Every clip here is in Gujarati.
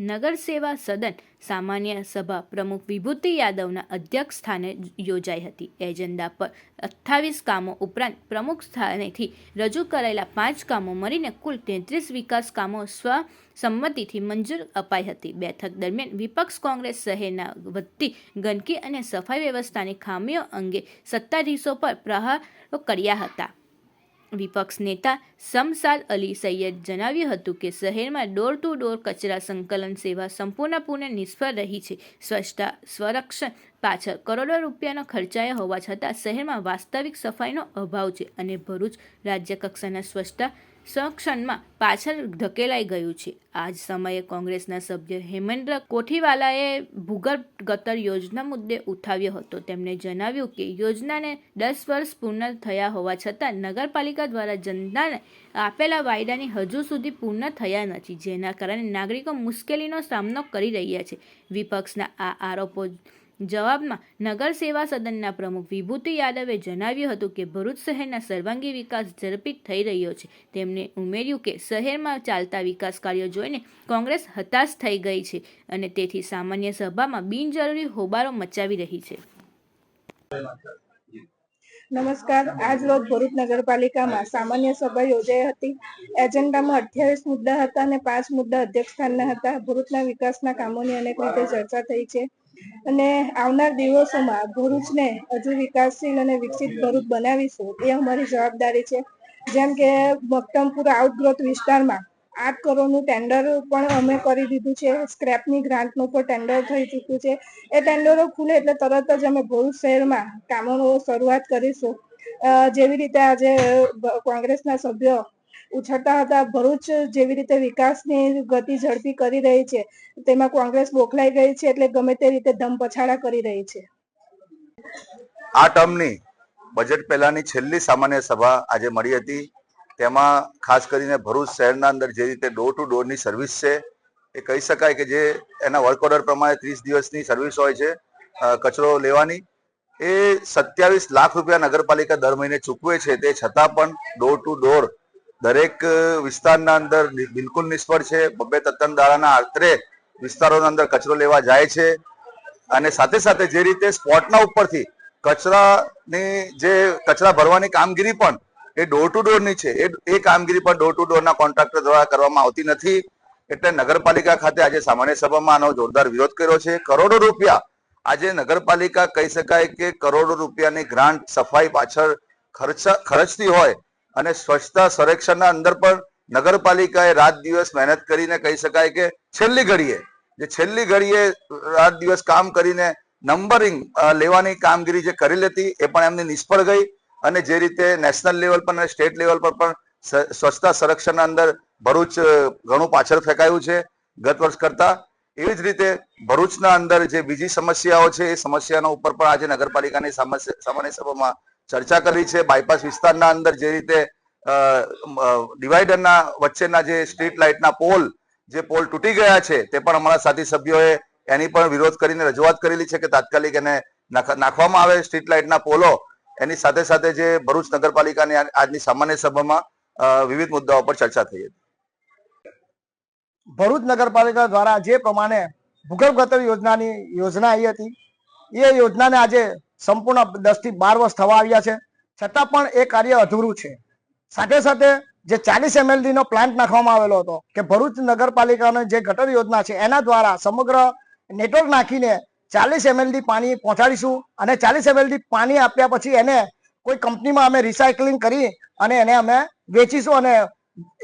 નગર સેવા સદન સામાન્ય સભા પ્રમુખ વિભૂતિ યાદવના અધ્યક્ષ સ્થાને યોજાઈ હતી. એજન્ડા પર અઠ્ઠાવીસ કામો ઉપરાંત પ્રમુખ સ્થાનેથી રજૂ કરાયેલા પાંચ કામો મળીને કુલ તેત્રીસ વિકાસ કામો સ્વસંમતિથી મંજૂર અપાઈ હતી. બેઠક દરમિયાન વિપક્ષ કોંગ્રેસ શહેરના વધતી ગંદકી અને સફાઈ વ્યવસ્થાની ખામીઓ અંગે સત્તાધીશો પર પ્રહારો કર્યા હતા. વિપક્ષ નેતા સમસાદ અલી સૈયદ જણાવ્યું હતું કે શહેરમાં ડોર ટુ ડોર કચરા સંકલન સેવા સંપૂર્ણપણે નિષ્ફળ રહી છે. સ્વચ્છતા, સ્વરક્ષણ, પાછળ કરોડો રૂપિયાનો ખર્ચાયો હોવા છતાં શહેરમાં વાસ્તવિક સફાઈનો અભાવ છે અને ભરૂચ રાજ્ય કક્ષાના સ્વચ્છતા સંરક્ષણમાં પાછળ ધકેલાઈ ગયું છે. આ જ સમયે કોંગ્રેસના સભ્ય હેમેન્દ્ર કોઠીવાલાએ ભૂગર્ભ ગટર યોજના મુદ્દે ઉઠાવ્યો હતો. તેમણે જણાવ્યું કે યોજનાને દસ વર્ષ પૂર્ણ થયા હોવા છતાં નગરપાલિકા દ્વારા જનતાને આપેલા વાયદાની હજુ સુધી પૂર્ણ થયા નથી, જેના કારણે નાગરિકો મુશ્કેલીનો સામનો કરી રહ્યા છે. વિપક્ષના આ આરોપો જવાબમાં નગર સેવા સદનના પ્રમુખ વિભૂતિ યાદવે જણાવ્યું હતું કે ભરૂચ શહેરના સર્વાંગી વિકાસ ઝડપી થઈ રહ્યો છે. તેમણે ઉમેર્યું કે શહેરમાં ચાલતા વિકાસ કાર્યો જોઈને કોંગ્રેસ હતાશ થઈ ગઈ છે અને તેથી સામાન્ય સભામાં બિનજરૂરી હોબાળો મચાવી રહી છે. નમસ્કાર. આજ રોજ ભરૂચ નગરપાલિકામાં સામાન્ય સભા યોજાઈ હતી. એજન્ડામાં અઠ્યાવીસ મુદ્દા હતા અને પાંચ મુદ્દા અધ્યક્ષ સ્થાનના હતા. ભરૂચના વિકાસના કામોની અનેક રીતે ચર્ચા થઈ છે. અને આવનાર દિવસોમાં ભરૂચને હજુ વિકાસશીલ અને વિકસિત ભરૂચ બનાવીશું, એ અમારી જવાબદારી છે. જેમ કે મક્તમપુર આઉટગ્રોથ વિસ્તારમાં આઠ કરોડનું ટેન્ડર પણ અમે કરી દીધું છે. સ્ક્રેપની ગ્રાન્ટનું પણ ટેન્ડર થઈ ચૂક્યું છે. એ ટેન્ડરો ખુલે એટલે તરત જ અમે ભરૂચ શહેરમાં કામોનો શરૂઆત કરીશું. જેવી રીતે આજે કોંગ્રેસના સભ્યો ઉછળતા હતા. ભરૂચ જેવી રીતે વિકાસની ગતિ ઝડપી કરી રહી છે, તેમાં કોંગ્રેસ બોખલાઈ ગઈ છે એટલે ગમે તે રીતે ધમ પછાડા કરી રહી છે. આ ટર્મની બજેટ પહેલાની છેલ્લી સામાન્ય સભા આજે મળી હતી. તેમાં ખાસ કરીને ભરૂચ શહેરના અંદર જે રીતે ડોર ટુ ડોરની સર્વિસ છે, એ કહી શકાય કે જે એના વર્ક ઓર્ડર પ્રમાણે ત્રીસ દિવસની સર્વિસ હોય છે કચરો લેવાની. એ સત્યાવીસ લાખ રૂપિયા નગરપાલિકા દર મહિને ચૂકવે છે. તે છતાં પણ ડોર ટુ ડોર દરેક વિસ્તારના અંદર બિલકુલ નિષ્ફળ છે. બબ્બે તત્તન દાડાના આશરે વિસ્તારોના અંદર કચરો લેવા જાય છે. અને સાથે સાથે જે રીતે સ્પોટના ઉપરથી કચરાની જે કચરા ભરવાની કામગીરી પણ એ ડોર ટુ ડોરની છે. એ એ કામગીરી પણ ડોર ટુ ડોરના કોન્ટ્રાક્ટર દ્વારા કરવામાં આવતી નથી. એટલે નગરપાલિકા ખાતે આજે સામાન્ય સભામાં આનો જોરદાર વિરોધ કર્યો છે. કરોડો રૂપિયા આજે નગરપાલિકા કહી શકાય કે કરોડો રૂપિયાની ગ્રાન્ટ સફાઈ પાછળ ખર્ચ, ખર્ચતી હોય અને સ્વચ્છતા સંરક્ષણના અંદર પણ નગરપાલિકાએ રાત દિવસ મહેનત કરીને કહી શકાય કે છેલ્લી ઘડીએ, જે છેલ્લી ઘડીએ રાત દિવસ કામ કરીને નંબરિંગ લેવાની કામગીરી જે કરી લેતી એ પણ એમની નિષ્ફળ ગઈ અને જે રીતે નેશનલ લેવલ પર અને સ્ટેટ લેવલ પર પણ સ્વચ્છતા સંરક્ષણના અંદર ભરૂચ ઘણું પાછળ ફેંકાયું છે ગત વર્ષ કરતા. એવી જ રીતે ભરૂચના અંદર જે બીજી સમસ્યાઓ છે એ સમસ્યાનો ઉપર પણ આજે નગરપાલિકાની સામાન્ય સભામાં ચર્ચા કરી છે. બાયપાસ વિસ્તારના અંદર જે રીતે ડિવાઈડરના વચ્ચેના જે સ્ટ્રીટ લાઇટના પોલ, જે પોલ તૂટી ગયા છે, તે પણ અમારા સાથી સભ્યોએ એની પણ વિરોધ કરીને રજૂઆત કરેલી છે કે તાત્કાલિક એને નાખવામાં આવે સ્ટ્રીટ લાઇટના પોલો. એની સાથે સાથે જે ભરૂચ નગરપાલિકાની આજની સામાન્ય સભામાં વિવિધ મુદ્દાઓ પર ચર્ચા થઈ હતી. ભરૂચ નગરપાલિકા દ્વારા જે પ્રમાણે ભૂગર્ભ ગટર યોજનાની, યોજના આવી હતી, એ યોજનાને આજે સંપૂર્ણ દસથી બાર વર્ષ થવા આવ્યા છે. છતાં પણ એ કાર્ય અધૂરું છે. સાથે સાથે જે ચાલીસ એમએલડી નો પ્લાન્ટ નાખવામાં આવેલો હતો કે ભરૂચ નગરપાલિકાની જે ગટર યોજના છે એના દ્વારા સમગ્ર નેટવર્ક નાખીને ચાલીસ એમએલડી પાણી પહોંચાડીશું અને ચાલીસ એમએલડી પાણી આપ્યા પછી એને કોઈ કંપનીમાં અમે રિસાયકલિંગ કરી અને એને અમે વેચીશું અને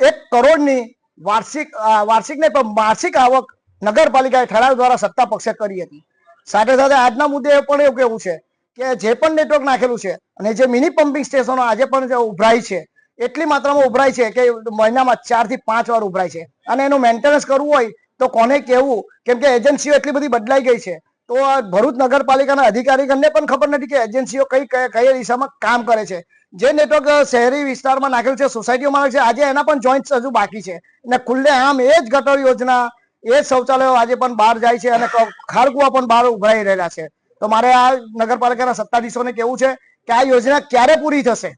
એક કરોડની વાર્ષિક વાર્ષિક નહીં પણ માસિક આવક નગરપાલિકાએ ઠરાવ દ્વારા સત્તા પક્ષે કરી હતી. સાથે સાથે આજના મુદ્દે પણ એવું કેવું છે કે જે પણ નેટવર્ક નાખેલું છે અને જે મિની પમ્પિંગ સ્ટેશનો આજે પણ ઉભરાય છે, એટલી માત્રામાં ઉભરાય છે કે મહિનામાં ચારથી પાંચ વાર ઉભરાય છે. અને એનું મેન્ટેનન્સ કરવું હોય તો કોને કેવું કેમ કે એજન્સીઓ એટલી બધી બદલાઈ ગઈ છે. તો આ ભરૂચ નગરપાલિકાના અધિકારીગણને પણ ખબર નથી કે એજન્સીઓ કઈ કઈ દિશામાં કામ કરે છે. જે નેટવર્ક શહેરી વિસ્તારમાં નાખેલું છે, સોસાયટીઓમાં છે, આજે એના પણ જોઈન્ટ હજુ બાકી છે. અને ખુલ્લે આમ એ જ ગટર યોજના, એ જ શૌચાલયો આજે પણ બહાર જાય છે અને ખારકુવા પણ બહાર ઉભરાઈ રહેલા છે. તો મારે આ નગરપાલિકાના સત્તાધીશોને કેવું છે કે આ યોજના ક્યારે પૂરી થશે?